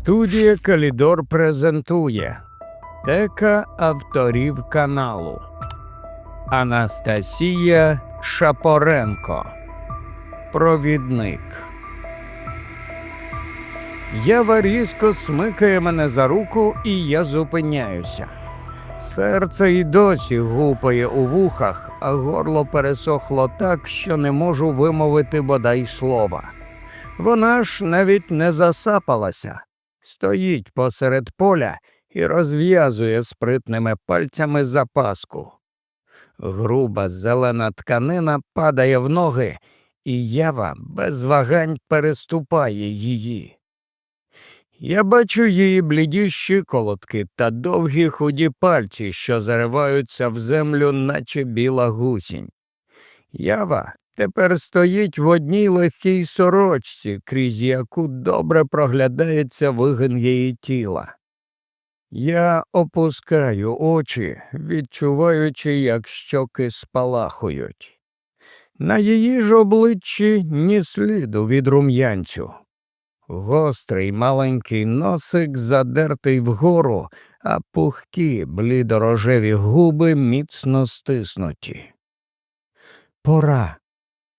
Студія Калідор презентує Тека авторів каналу Анастасія Шапоренко Провідник. Ява різко смикає мене за руку, і я зупиняюся. Серце й досі гупає у вухах, а горло пересохло так, що не можу вимовити бодай слова. Вона ж навіть не засапалася, стоїть посеред поля і розв'язує спритними пальцями запаску. Груба зелена тканина падає в ноги, і ява без вагань переступає її. Я бачу її бліді щиколотки та довгі худі пальці, що зариваються в землю, наче біла гусінь. Ява тепер стоїть в одній легкій сорочці, крізь яку добре проглядається вигин її тіла. Я опускаю очі, відчуваючи, як щоки спалахують. На її ж обличчі ні сліду від рум'янцю. Гострий маленький носик задертий вгору, а пухкі блідорожеві губи міцно стиснуті. Пора,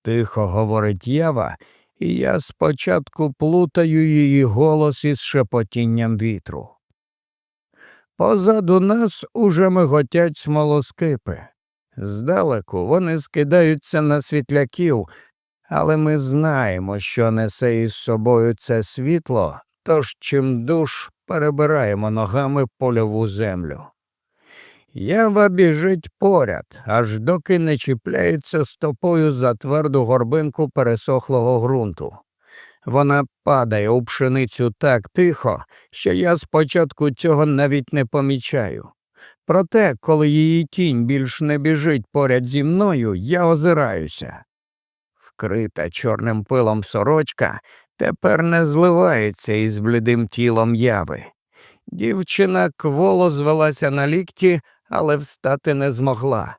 тихо говорить Ява, і я спочатку плутаю її голос із шепотінням вітру. Позаду нас уже миготять смолоскипи. Здалеку вони скидаються на світляків, але ми знаємо, що несе із собою це світло, тож чим душ перебираємо ногами польову землю. Ява біжить поряд, аж доки не чіпляється стопою за тверду горбинку пересохлого ґрунту. Вона падає у пшеницю так тихо, що я спочатку цього навіть не помічаю. Проте, коли її тінь більш не біжить поряд зі мною, я озираюся. Вкрита чорним пилом сорочка тепер не зливається із блідим тілом яви. Дівчина кволо звелася на лікті, але встати не змогла.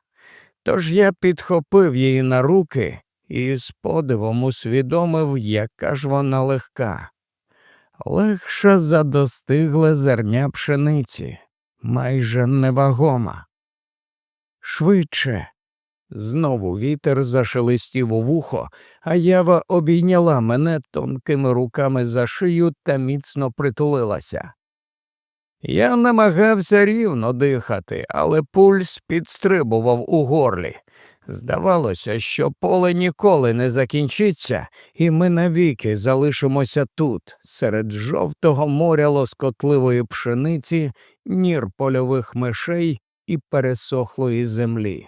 Тож я підхопив її на руки і з подивом усвідомив, яка ж вона легка. Легша за достигле зерня пшениці, майже невагома. Швидше. Знову вітер зашелестів у вухо, а ява обійняла мене тонкими руками за шию та міцно притулилася. Я намагався рівно дихати, але пульс підстрибував у горлі. Здавалося, що поле ніколи не закінчиться, і ми навіки залишимося тут, серед жовтого моря лоскотливої пшениці, нір польових мишей і пересохлої землі.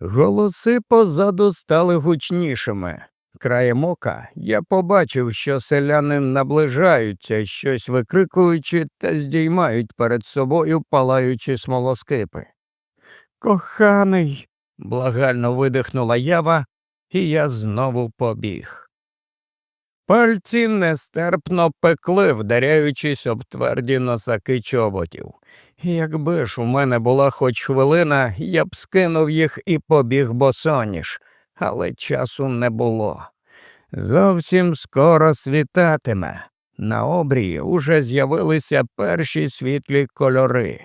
Голоси позаду стали гучнішими. Краєм ока я побачив, що селяни наближаються, щось викрикуючи та здіймають перед собою палаючі смолоскипи. Коханий, благально видихнула ява, і я знову побіг. Пальці нестерпно пекли, вдаряючись об тверді носаки чоботів. Якби ж у мене була хоч хвилина, я б скинув їх і побіг босоніж, але часу не було. Зовсім скоро світатиме. На обрії уже з'явилися перші світлі кольори.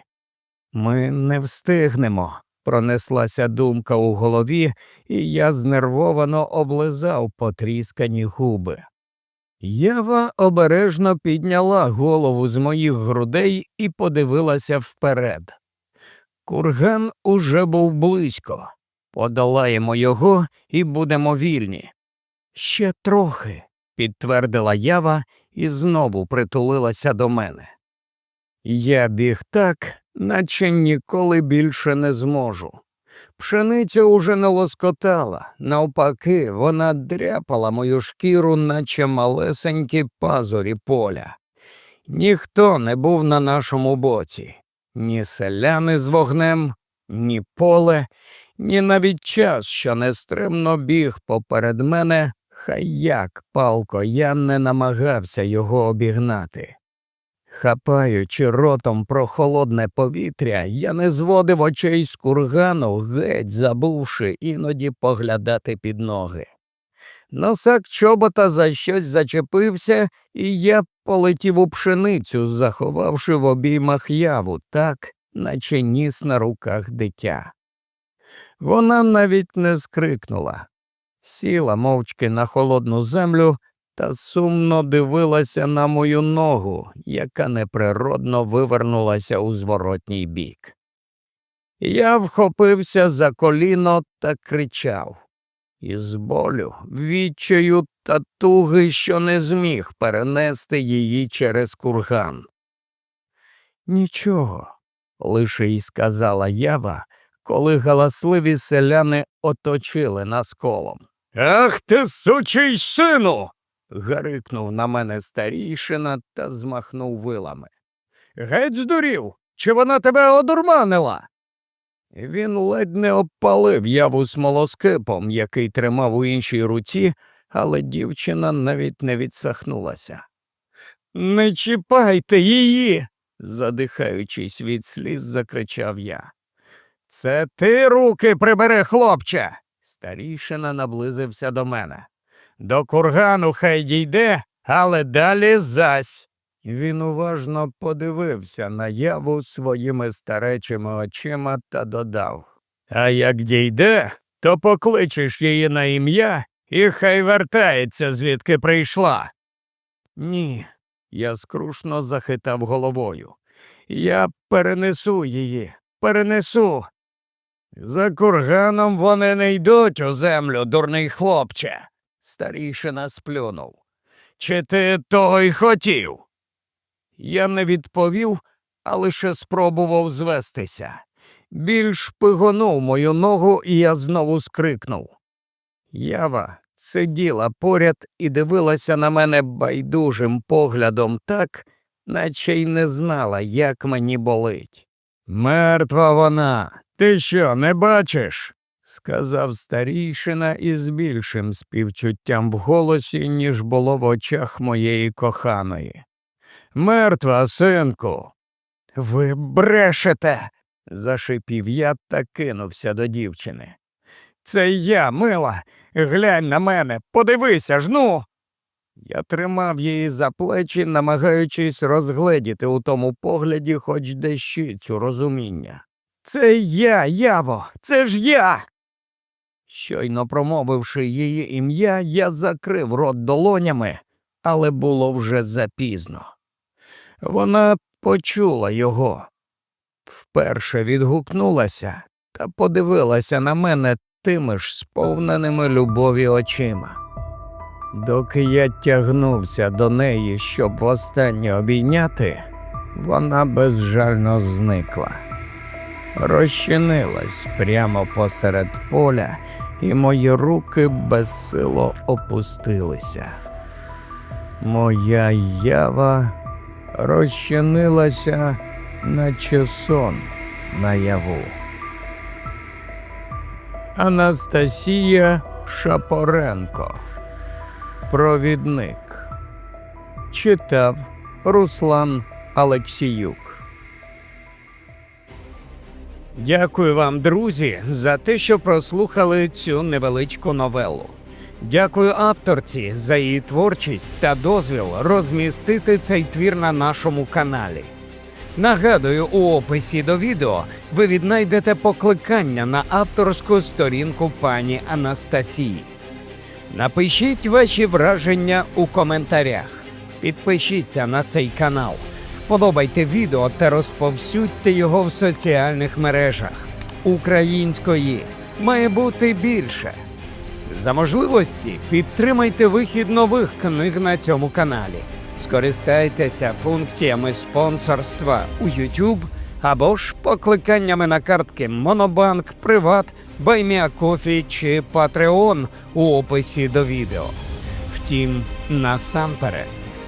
Ми не встигнемо, пронеслася думка у голові, і я знервовано облизав потріскані губи. Ява обережно підняла голову з моїх грудей і подивилася вперед. Курган уже був близько. Подолаємо його і будемо вільні. Ще трохи, підтвердила ява і знову притулилася до мене. Я біг так, наче ніколи більше не зможу. Пшениця уже не лоскотала, навпаки, вона дряпала мою шкіру, наче малесенькі пазурі поля. Ніхто не був на нашому боці, ні селяни з вогнем, ні поле, ні навіть час, що нестримно біг поперед мене, хай як палко я не намагався його обігнати. Хапаючи ротом прохолодне повітря, я не зводив очей з кургану, геть забувши іноді поглядати під ноги. Носак чобота за щось зачепився, і я полетів у пшеницю, заховавши в обіймах яву так, наче ніс на руках дитя. Вона навіть не скрикнула, сіла мовчки на холодну землю та сумно дивилася на мою ногу, яка неприродно вивернулася у зворотній бік. Я вхопився за коліно та кричав. Із болю, відчаю та туги, що не зміг перенести її через курган. Нічого, лише й сказала ява, коли галасливі селяни оточили нас колом. Ах ти, сучий сину. гарикнув на мене старійшина та змахнув вилами. Геть здурів, чи вона тебе одурманила? Він ледь не обпалив яву смолоскипом, який тримав у іншій руці, але дівчина навіть не відсахнулася. Не чіпайте її, задихаючись від сліз, закричав я. Це ти руки прибери, хлопче. Старішина наблизився до мене. До кургану хай дійде, але далі зась. Він уважно подивився на яву своїми старечими очима та додав А як дійде, то покличеш її на ім'я і хай вертається, звідки прийшла. Ні, я скрушно захитав головою. Я перенесу її, перенесу. За курганом вони не йдуть у землю, дурний хлопче. Старішина сплюнув. Чи ти того й хотів? Я не відповів, а лише спробував звестися. Більш пигонув мою ногу, і я знову скрикнув. Ява сиділа поряд і дивилася на мене байдужим поглядом так, наче й не знала, як мені болить. Мертва вона, ти що, не бачиш? сказав старійшина із більшим співчуттям в голосі, ніж було в очах моєї коханої. Мертва, синку. Ви брешете, зашипів я та кинувся до дівчини. Це я, мила, глянь на мене, подивися ж ну. Я тримав її за плечі, намагаючись розгледіти у тому погляді хоч дещицю розуміння. Це я, яво, це ж я. Щойно промовивши її ім'я, я закрив рот долонями, але було вже запізно. Вона почула його, вперше відгукнулася та подивилася на мене тими ж сповненими любові очима. Доки я тягнувся до неї, щоб востаннє обійняти, вона безжально зникла. Розчинилась прямо посеред поля, і мої руки безсило опустилися. Моя ява розчинилася, наче сон наяву. Анастасія Шапоренко. Провідник. Читав Руслан Алексіюк. Дякую вам, друзі, за те, що прослухали цю невеличку новелу. Дякую авторці за її творчість та дозвіл розмістити цей твір на нашому каналі. Нагадую, у описі до відео ви віднайдете покликання на авторську сторінку пані Анастасії. Напишіть ваші враження у коментарях. Підпишіться на цей канал, вподобайте відео та розповсюдьте його в соціальних мережах. Української має бути більше. За можливості підтримайте вихід нових книг на цьому каналі. Скористайтеся функціями спонсорства у YouTube або ж покликаннями на картки Монобанк, Приват, Байміакофі чи Patreon у описі до відео. Втім, насамперед,